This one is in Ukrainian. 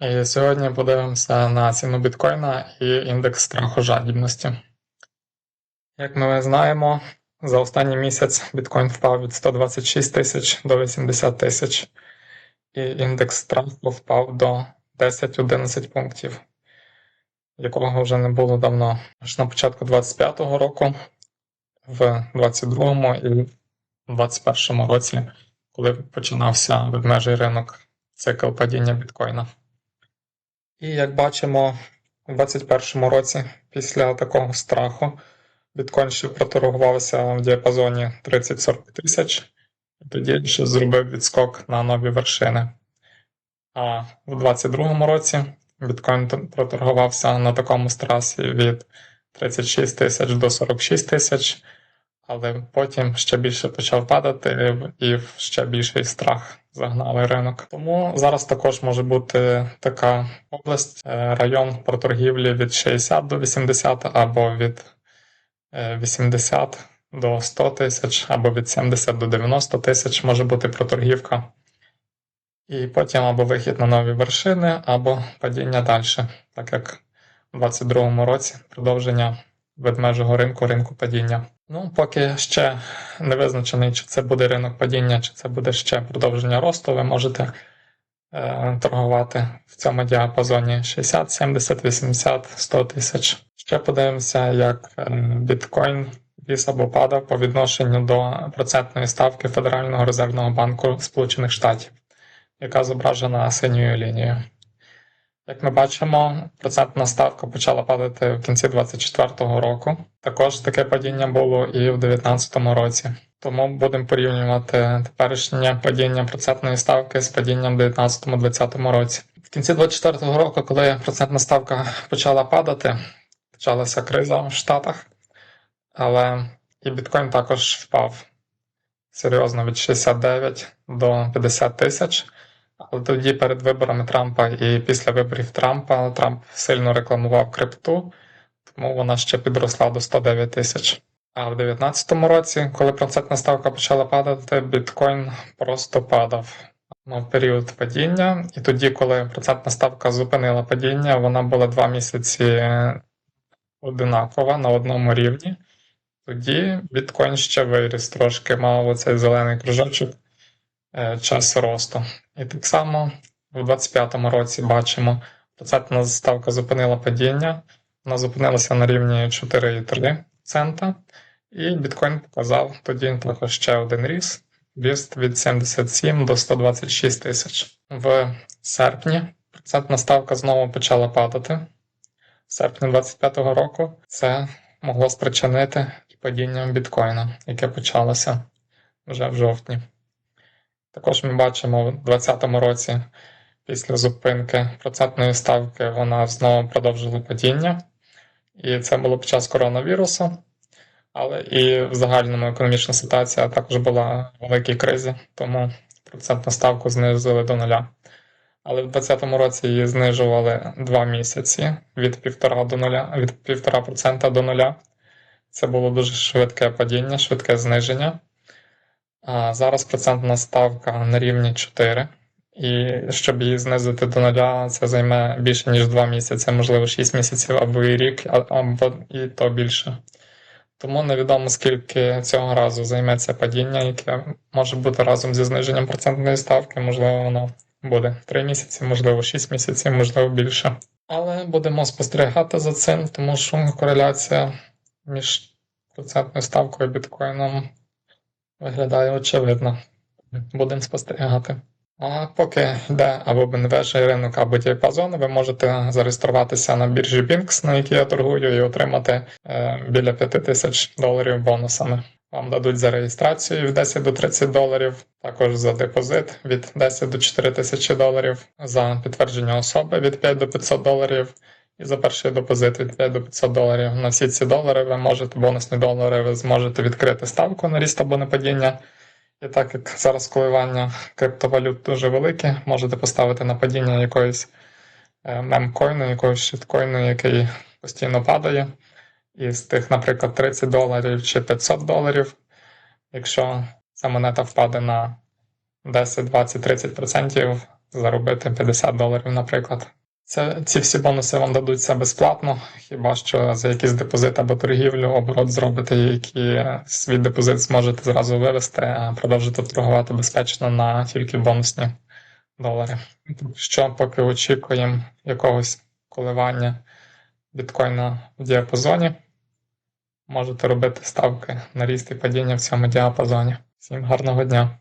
І сьогодні подивимося на ціну біткоїна і індекс страху жадібності. Як ми знаємо, за останній місяць біткоін впав від 126 тисяч до 80 тисяч, і індекс страху впав до 10-11 пунктів, якого вже не було давно. Аж на початку 25-го року, в 22-му і 21-му році, коли починався ведмежий ринок цикл падіння біткоїна. І як бачимо, у 2021 році, після такого страху, біткоін ще проторгувався в діапазоні 30-40 тисяч, і тоді ще зробив відскок на нові вершини. А у 2022 році біткоін проторгувався на такому страсі від 36 тисяч до 46 тисяч, але потім ще більше почав падати і ще більший страх загнали ринок. Тому зараз також може бути така область, е, район про торгівлі від 60 до 80 або від е, 80 до 100 тисяч, або від 70 до 90 тисяч може бути проторгівка. І потім або вихід на нові вершини, або падіння далі, так як у 2022 році продовження ведмежого ринку, ринку падіння. Ну, поки ще не визначений, чи це буде ринок падіння, чи це буде ще продовження росту, ви можете е, торгувати в цьому діапазоні 60, 70, 80, 100 тисяч. Ще подивимося, як е, біткоін віз або падав по відношенню до процентної ставки Федерального резервного банку Сполучених Штатів, яка зображена синьою лінією. Як ми бачимо, процентна ставка почала падати в кінці 2024 року. Також таке падіння було і в 2019 році. Тому будемо порівнювати теперішнє падіння процентної ставки з падінням в 2019-2020 році. В кінці 2024 року, коли процентна ставка почала падати, почалася криза в Штатах, але і біткоін також впав серйозно від 69 до 50 тисяч. Але тоді перед виборами Трампа і після виборів Трампа Трамп сильно рекламував крипту, тому вона ще підросла до 109 тисяч. А в 2019 році, коли процентна ставка почала падати, біткоін просто падав. Мав період падіння, і тоді, коли процентна ставка зупинила падіння, вона була два місяці одинакова на одному рівні. Тоді біткоін ще виріс трошки, мав оцей зелений кружочок час росту. І так само в 25-му році бачимо, процентна ставка зупинила падіння, вона зупинилася на рівні 4,3 цента, і біткоін показав тоді також ще один ріст, ріст від 77 до 126 тисяч. В серпні процентна ставка знову почала падати. В серпні 25-го року це могло спричинити падіння біткоїна, яке почалося вже в жовтні. Також ми бачимо в 2020 році після зупинки процентної ставки вона знову продовжила падіння, і це було під час коронавірусу, але і в загальному економічна ситуація також була в великій кризі, тому процентну ставку знизили до нуля. Але в 2020 році її знижували 2 місяці від 1,5 до 0, від 1,5% до 0. Це було дуже швидке падіння, швидке зниження. Зараз процентна ставка на рівні 4. І щоб її знизити до нуля, це займе більше, ніж 2 місяці, можливо, 6 місяців або і рік, або і то більше. Тому невідомо, скільки цього разу займеться падіння, яке може бути разом зі зниженням процентної ставки. Можливо, воно буде 3 місяці, можливо, 6 місяців, можливо, більше. Але будемо спостерігати за цим, тому що кореляція між процентною ставкою біткоїном виглядає очевидно. Будемо спостерігати. А поки йде або бенвежий ринок, або діапазон, ви можете зареєструватися на біржі Binx, на якій я торгую, і отримати е, біля 5 тисяч доларів бонусами. Вам дадуть за реєстрацію від 10 до 30 доларів, також за депозит від 10 до 4 тисячі доларів, за підтвердження особи від 5 до 500 доларів, і за перший депозит від 5 до 500 доларів. На всі ці долари ви можете, бонусні долари, ви зможете відкрити ставку на ріст або на падіння. І так як зараз коливання криптовалют дуже велике, можете поставити на падіння якоїсь е, мемкоїну, якогось щиткоїну, який постійно падає. І з тих, наприклад, 30 доларів чи 500 доларів, якщо ця монета впаде на 10, 20, 30%, заробити 50 доларів, наприклад. Це, ці всі бонуси вам дадуться безплатно, хіба що за якийсь депозит або торгівлю, оборот зробите, які свій депозит зможете зразу вивести, а продовжити торгувати безпечно на тільки бонусні долари. Що поки очікуємо якогось коливання біткоїна в діапазоні, можете робити ставки на ріст і падіння в цьому діапазоні. Всім гарного дня!